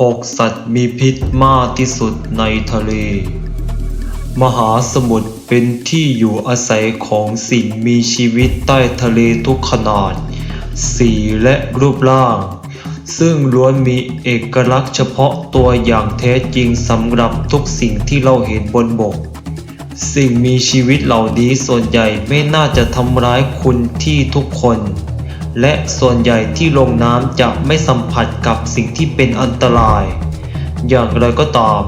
หกสัตว์มีพิษมากที่สุดในทะเล มหาสมุทรเป็นที่อยู่อาศัยของสิ่งมีชีวิตใต้ทะเลทุกขนาด สีและรูปร่าง ซึ่งล้วนมีเอกลักษณ์เฉพาะตัวอย่างแท้จริงสำหรับทุกสิ่งที่เราเห็นบนบก สิ่งมีชีวิตเหล่านี้ส่วนใหญ่ไม่น่าจะทำร้ายคุณที่ทุกคน และส่วนใหญ่ที่ลงน้ำจะไม่สัมผัสกับสิ่งที่เป็นอันตราย อย่างไรก็ตาม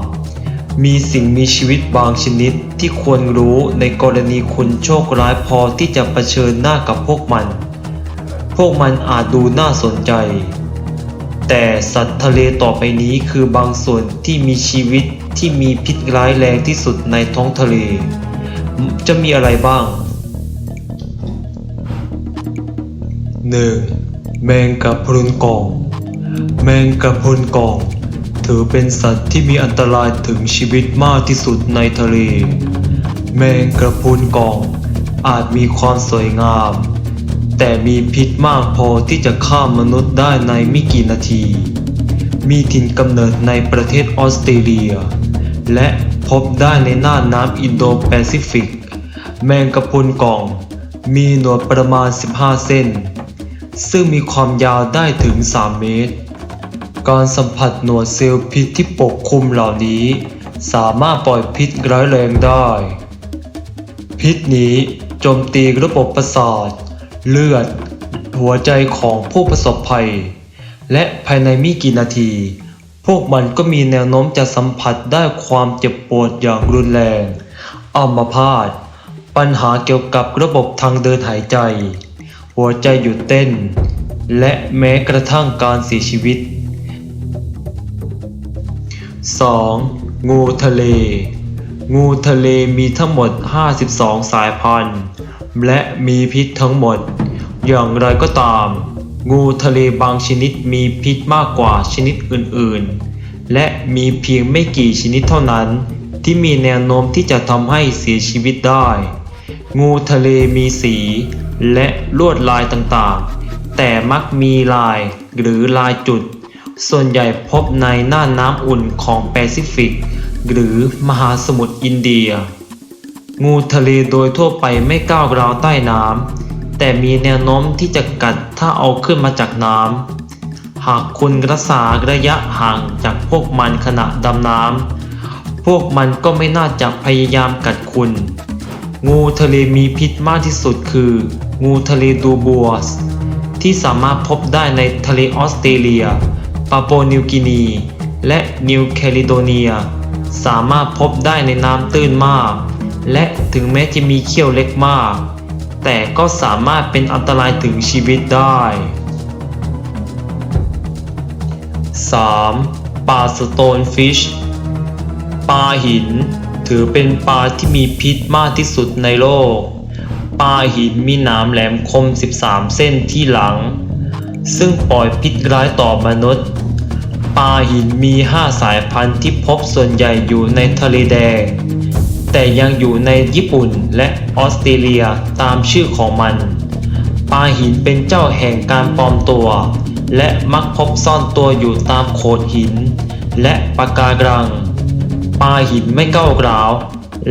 มีสิ่งมีชีวิตบางชนิดที่ควรรู้ในกรณีคุณโชคร้ายพอที่จะเผชิญหน้ากับพวกมัน พวกมันอาจดูน่าสนใจ แต่สัตว์ทะเลต่อไปนี้คือบางส่วนที่มีชีวิตที่มีพิษร้ายแรงที่สุดในท้องทะเล จะมีอะไรบ้าง 1. แมงกะพรุนกอง แมงกะพรุนกอง ถือเป็นสัตว์ที่มีอันตรายถึงชีวิตมากที่สุดในทะเล แมงกะพรุนกอง อาจมีความสวยงาม แต่มีพิษมากพอที่จะฆ่ามนุษย์ได้ในไม่กี่นาที มีถิ่นกำเนิดในประเทศออสเตรเลีย และพบได้ในน่านน้ำอินโดแปซิฟิก แมงกะพรุนกองมีหนวดประมาณ 15 เส้น ซึ่งมีความยาวได้ถึง 3 เมตร การสัมผัสหนวดเซลล์พิษที่ปกคลุมเหล่านี้ สามารถปล่อยพิษร้ายแรงได้ พิษนี้โจมตีระบบประสาท เลือด หัวใจของผู้ประสบภัย และภายในไม่กี่นาที พวกมันก็มีแนวโน้มจะสัมผัสได้ความเจ็บปวดอย่างรุนแรงอัมพาตปัญหาเกี่ยวกับระบบทางเดินหายใจ หัวใจหยุดเต้น และแม้กระทั่งการเสียชีวิต 2. งูทะเล งูทะเลมีทั้งหมด 52 สายพันธุ์ และมีพิษทั้งหมด อย่างไรก็ตาม งูทะเลบางชนิดมีพิษมากกว่าชนิดอื่นๆ และมีเพียงไม่กี่ชนิดเท่านั้น ที่มีแนวโน้มที่จะทำให้เสียชีวิตได้ งูทะเลมีสี และลวดลายต่างๆ แต่มักมีลายหรือลายจุด ส่วนใหญ่พบในน่านน้ำอุ่นของแปซิฟิก หรือมหาสมุทรอินเดีย งูทะเลโดยทั่วไปไม่ก้าวราวใต้น้ำแต่มีแนวโน้มที่จะกัดถ้าเอาขึ้นมาจากน้ำหากคุณรักษาระยะห่างจากพวกมันขณะดำน้ำพวกมันก็ไม่น่าจะพยายามกัดคุณ งูทะเลมีพิษมากที่สุดคือ งูทะเลดูบัวสที่สามารถพบได้ในทะเลออสเตรเลีย ปาโปนิวกินี และนิวแคลิโดเนีย สามารถพบได้ในน้ำตื้นมาก และถึงแม้จะมีเขี้ยวเล็กมาก แต่ก็สามารถเป็นอันตรายถึงชีวิตได้ 3. ปลาสโตนฟิช ปลาหิน ถือเป็นปลาที่มีพิษมากที่สุดในโลก ปลาหินมีหนามแหลมคม 13 เส้นที่หลัง ซึ่งปล่อยพิษร้ายต่อมนุษย์ ปลาหินมี 5 สายพันธุ์ที่พบส่วนใหญ่อยู่ในทะเลแดง แต่ยังอยู่ในญี่ปุ่นและออสเตรเลียตามชื่อของมัน ปลาหินเป็นเจ้าแห่งการปลอมตัว และมักพบซ่อนตัวอยู่ตามโขดหิน และปะการัง ปาหินไม่ก้าวร้าว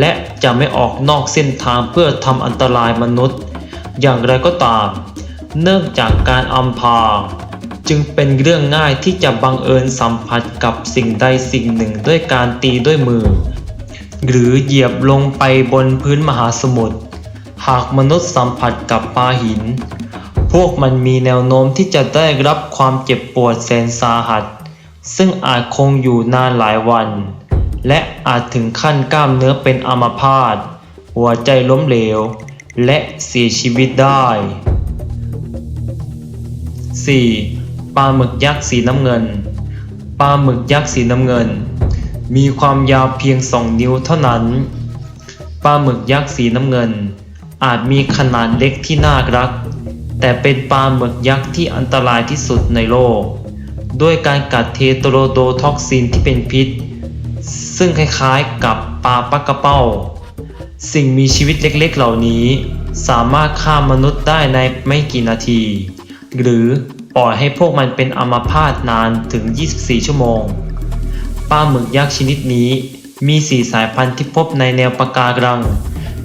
และจะไม่ออกนอกเส้นทางเพื่อทำอันตรายมนุษย์ อย่างไรก็ตาม เนื่องจากการอำพาง จึงเป็นเรื่องง่ายที่จะบังเอิญสัมผัสกับสิ่งใดสิ่งหนึ่งด้วยการตีด้วยมือ หรือเหยียบลงไปบนพื้นมหาสมุทรหากมนุษย์สัมผัสกับปลาหิน พวกมันมีแนวโน้มที่จะได้รับความเจ็บปวดแสนสาหัส ซึ่งอาจคงอยู่นานหลายวัน และอาจถึงขั้นกล้ามเนื้อเป็นอัมพาต หัวใจล้มเหลว และเสียชีวิตได้ 4. ปลาหมึกยักษ์สีน้ำเงิน ปลาหมึกยักษ์สีน้ำเงิน มีความยาวเพียง 2 นิ้วเท่านั้น ปลาหมึกยักษ์สีน้ำเงิน อาจมีขนาดเล็กที่น่ารัก แต่เป็นปลาหมึกยักษ์ที่อันตรายที่สุดในโลก ด้วยการกัดเทโตโรโดท็อกซินที่เป็นพิษ ซึ่งคล้ายๆกับปลาปักกระเป้า สิ่งมีชีวิตเล็กๆเหล่านี้ สามารถฆ่ามนุษย์ได้ในไม่กี่นาที หรือปล่อยให้พวกมันเป็นอัมพาตนานถึง 24 ชั่วโมง ปลาหมึกยักษ์ชนิดนี้มีสีสายพันธุ์ที่พบในแนวปะการัง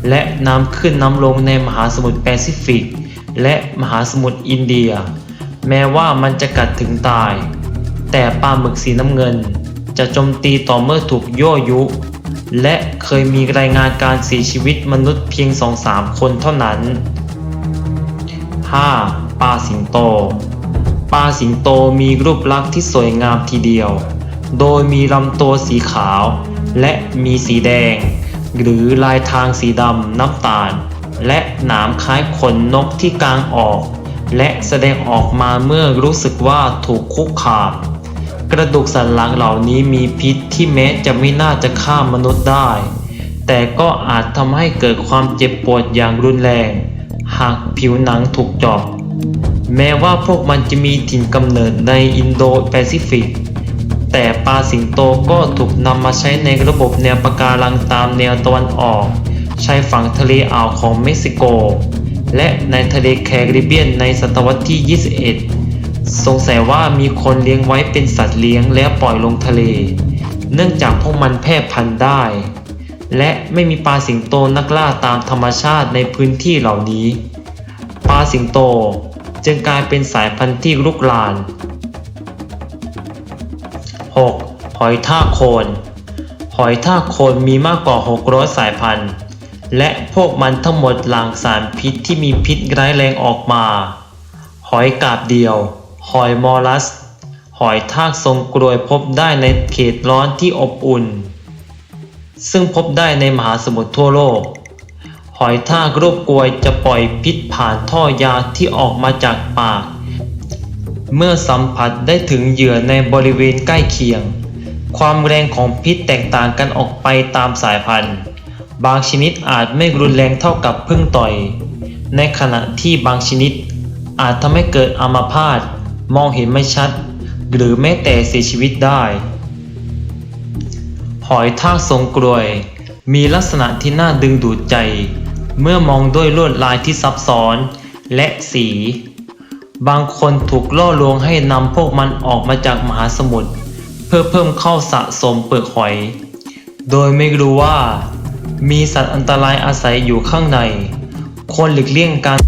และน้ำขึ้นน้ำลงในมหาสมุทรแปซิฟิก และมหาสมุทรอินเดีย แม้ว่ามันจะกัดถึงตาย แต่ปลาหมึกสีน้ำเงิน จะโจมตีต่อเมื่อถูกยั่วยุ และเคยมีรายงานการเสียชีวิตมนุษย์เพียง 2-3 คนเท่านั้น 5. ปลาสิงโต ปลาสิงโตมีรูปลักษณ์ที่สวยงามทีเดียว โดยมีลำตัวสีขาว และมีสีแดง หรือลายทางสีดำน้ำตาล และหนามคล้ายขนนกที่กลางออก และแสดงออกมาเมื่อรู้สึกว่าถูกคุกคาม กระดูกสันหลังเหล่านี้มีพิษที่แม้จะไม่น่าจะฆ่ามนุษย์ได้ แต่ก็อาจทำให้เกิดความเจ็บปวดอย่างรุนแรง หากผิวหนังถูกเจาะแม้ว่าพวกมันจะมีถิ่นกำเนิดในอินโดแปซิฟิก แต่ปลาสิงโตก็ถูกนำมาใช้ในระบบแนวปะการังตามแนวตะวันออกชายฝั่งทะเลอ่าวของเม็กซิโก และในทะเลแคริบเบียนในศตวรรษที่ 21 สงสัยว่ามีคนเลี้ยงไว้เป็นสัตว์เลี้ยงแล้วปล่อยลงทะเล เนื่องจากพวกมันแพร่พันธุ์ได้ และไม่มีปลาสิงโตนักล่าตามธรรมชาติในพื้นที่เหล่านี้ ปลาสิงโตจึงกลายเป็นสายพันธุ์ที่ลุกลาน 6. หอยท่าโคน หอยท่าโคนมีมากกว่า 600 สายพันธุ์ และพวกมันทั้งหมดหลั่งสารพิษที่มีพิษร้ายแรงออกมา หอยกาบเดียว หอยมอลัส หอยทากทรงกรวยพบได้ในเขตร้อนที่อบอุ่น ซึ่งพบได้ในมหาสมุทรทั่วโลก หอยทากรูปกรวยจะปล่อยพิษผ่านท่อยาที่ออกมาจากปาก เมื่อสัมผัสได้ถึงเหยื่อในบริเวณใกล้เคียง ความแรงของพิษแตกต่างกันออกไปตามสายพันธุ์ บางชนิดอาจไม่รุนแรงเท่ากับพึ่งต่อย ในขณะที่บางชนิดอาจทำให้เกิดอัมาพาต มองเห็นไม่ชัด หรือแม้แต่เสียชีวิตได้ หอยทากทรงกรวย มีลักษณะที่น่าดึงดูดใจ เมื่อมองด้วยลวดลายที่ซับซ้อนและสี บางคนถูกล่อลวงให้นำพวกมันออกมาจากมหาสมุทรเพื่อเพิ่มเข้าสะสมเปลือกหอย โดยไม่รู้ว่า มีสัตว์อันตรายอาศัยอยู่ข้างในควรหลีกเลี่ยงการ